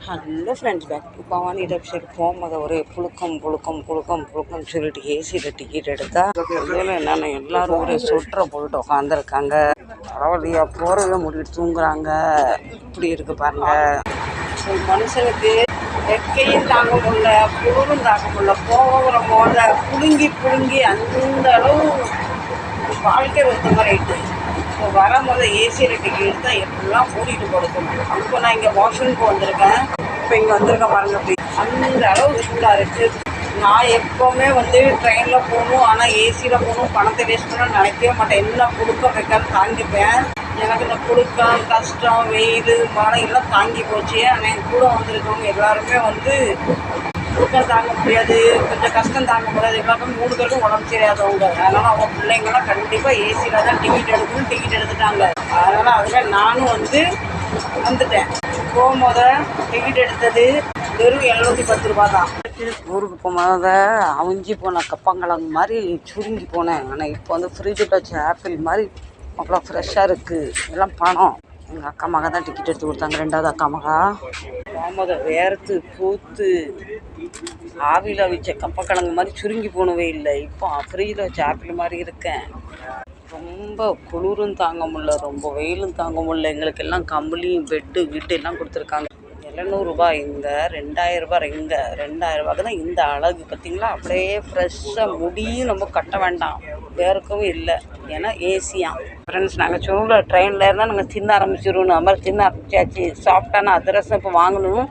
Hello friends back to Bhavani டப்ஷர் போகும்போது ஒரே புழுக்கம் புழுக்கம் புழுக்கம் புழுக்கம் சொல்லிட்டு ஏசியில் டிக்கெட் எடுத்தா. என்னென்ன எல்லாரும் ஒரே சொட்டுற போட்டு உட்காந்துருக்காங்க பரவாயில்லையா? போகிறத முடிட்டு தூங்குறாங்க. இப்படி இருக்கு பாருங்க. மனுஷனுக்கு வெக்கையும் தாங்க முடியல குளிரும் தாங்க முடியல. போகிற போல புழுங்கி புழுங்கி அந்த அளவு வாழ்க்கை ஒருத்த மாதிரி ஆயிட்டு இப்போ வரும்போது ஏசியில் டிக்கெட் தான் எப்படிலாம் கூட்டிகிட்டு கொடுக்கும் இப்போ நான் இங்கே வாஷ்ரூம்க்கு வந்திருக்கேன். இப்போ இங்கே வந்திருக்கேன் பாருங்க அப்படி அந்த அளவு சூடாக இருக்குது நான் எப்போவுமே வந்து ட்ரெயினில் போகணும் ஆனால் ஏசியில் போகணும் பணத்தை வேஸ்ட் பண்ண நினைக்கவே மாட்டேன். என்ன கொடுக்க வைக்கான்னு தாங்கிப்பேன். எனக்கு இந்த குடுக்கம் கஷ்டம் வெயில் மழை எல்லாம் தாங்கி போச்சு. ஆனால் என் கூட வந்திருக்கவங்க எல்லாருமே வந்து சுகர் தாங்க முடியாது கொஞ்சம் கஷ்டம் தாங்க முடியாது. எல்லாருக்கும் மூணு பேருக்கும் உடம்பு சரியாதவங்க அதனால் அவங்க பிள்ளைங்களாம் கண்டிப்பாக ஏசியில் தான் டிக்கெட் எடுக்கணும் டிக்கெட் எடுத்துட்டாங்க. அதனால் அதில் நானும் வந்து வந்துட்டேன். போகும்போத டிக்கெட் எடுத்தது வெறும் எழுநூற்றி பத்து ரூபா தான் ஊருக்கு போகும்போத அவிஞ்சி போன கப்பங்கிழங்கு மாதிரி சுருங்கி போனேன். ஆனால் இப்போ வந்து ஃப்ரிட்ஜில் வச்ச ஆப்பிள் மாதிரி அவ்வளோ ஃப்ரெஷ்ஷாக இருக்குது எல்லாம் பணம். எங்கள் அக்கா மகா தான் டிக்கெட் எடுத்து கொடுத்தாங்க ரெண்டாவது அக்கா மகா. போகும்போது வேர்த்து பூத்து ஆவியில் வச்ச கப்பக்கிழங்கு மாதிரி சுருங்கி போனவே இல்லை. இப்போ ஃப்ரீயில் வச்ச ஆப்பிள் மாதிரி இருக்கேன். ரொம்ப குளிரும் தாங்க முடியல ரொம்ப வெயிலும் தாங்க முடியல. எங்களுக்கு எல்லாம் கம்பளியும் பெட்டு கிட்டு எல்லாம் கொடுத்துருக்காங்க. எழுநூறுபா இங்கே ரெண்டாயிரரூபா இங்கே ரெண்டாயிரரூபாக்கு தான் இந்த அழகு பார்த்தீங்களா? அப்படியே ஃப்ரெஷ்ஷாக முடியும் நம்ம கட்ட வேண்டாம். வேறுக்கவும் இல்லை. ஏன்னா ஏசியாக ஃப்ரெண்ட்ஸ் நாங்கள் சூழல ட்ரெயினில் இருந்தால் நாங்கள் தின்ன ஆரம்பிச்சிருவோம். அது மாதிரி தின்ன ஆரம்பிச்சாச்சு. சாஃப்டான அதிரசம் இப்போ வாங்கணும்.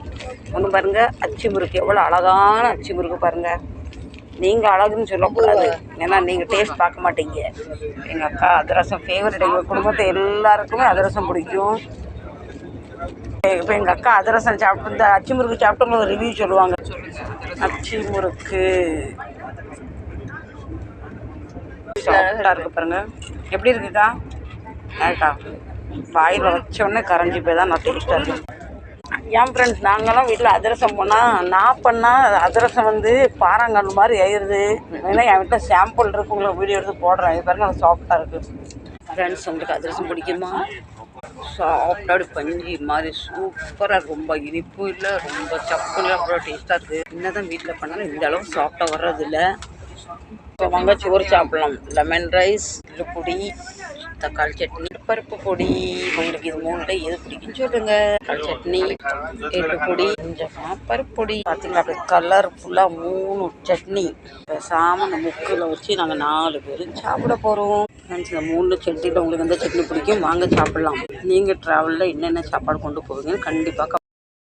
ஒன்று பாருங்கள் அச்சு முறுக்கு. எவ்வளோ அழகான அச்சு முறுக்கு பாருங்கள் நீங்கள் அழகுன்னு சொல்லக்கூடாது. ஏன்னா நீங்கள் டேஸ்ட் பார்க்க மாட்டீங்க. எங்கள் அக்கா அதிரசம் ஃபேவரட் எங்கள் குடும்பத்தை எல்லாருக்குமே அதிரசம் பிடிக்கும். இப்போ எங்கள் அக்கா அதிரசம் சாப்பிட்டு இந்த அச்சு முறுக்கு சாப்பிட்டு ரிவ்யூ சொல்லுவாங்க. அச்சு முறுக்கு. சாஃப்டாக இருக்கு பாருங்க. எப்படி இருக்குக்கா? ஆக்கா வாயில் வச்ச உடனே கரைஞ்சி போய் தான் நான் டேஸ்ட்டாக இருக்கு என் ஃப்ரெண்ட்ஸ் நாங்களாம் வீட்டில் அதிரசம் போனால் நான் பண்ணால் அதிரசம் வந்து பாறாங்கல் மாதிரி ஆயிடுது ஏன்னா என் வீட்டில் சாம்பிள் இருக்கு உங்களுக்கு வீடியோ எடுத்து போடுறேன். இது பாருங்க சாஃப்டாக இருக்குது ஃப்ரெண்ட்ஸ் உங்களுக்கு அதிரசம் பிடிக்குமா? சாஃப்டாக பஞ்சு மாதிரி சூப்பராக ரொம்ப இனிப்பும் இல்லை ரொம்ப இல்லை அவ்வளோ டேஸ்ட்டாக இருக்குது என்ன தான் வீட்டில் பண்ணாலும் இந்த அளவு சாஃப்டாக வர்றதில்ல. இப்போ வாங்க சோறு சாப்பிடலாம். லெமன் ரைஸ் பொடி தக்காளி சட்னி பருப்பு பொடி. உங்களுக்கு இது மூணுல எது பிடிக்குன்னு சொல்லுங்க. தக்காளி சட்னி எள்ளு பொடி கொஞ்சம் பருப்பு பொடி. பார்த்தீங்களா அப்படியே கலர்ஃபுல்லாக மூணு சட்னி. பேசாமல் அந்த முக்கில் வச்சு நாங்கள் நாலு பேரும் சாப்பிட போகிறோம் ஃப்ரெண்ட்ஸ் இந்த மூணு சட்னியில் உங்களுக்கு எந்த சட்னி பிடிக்கும்? வாங்க சாப்பிடலாம். நீங்கள் ட்ராவலில் என்னென்ன சாப்பாடு கொண்டு போவீங்கன்னு கண்டிப்பாக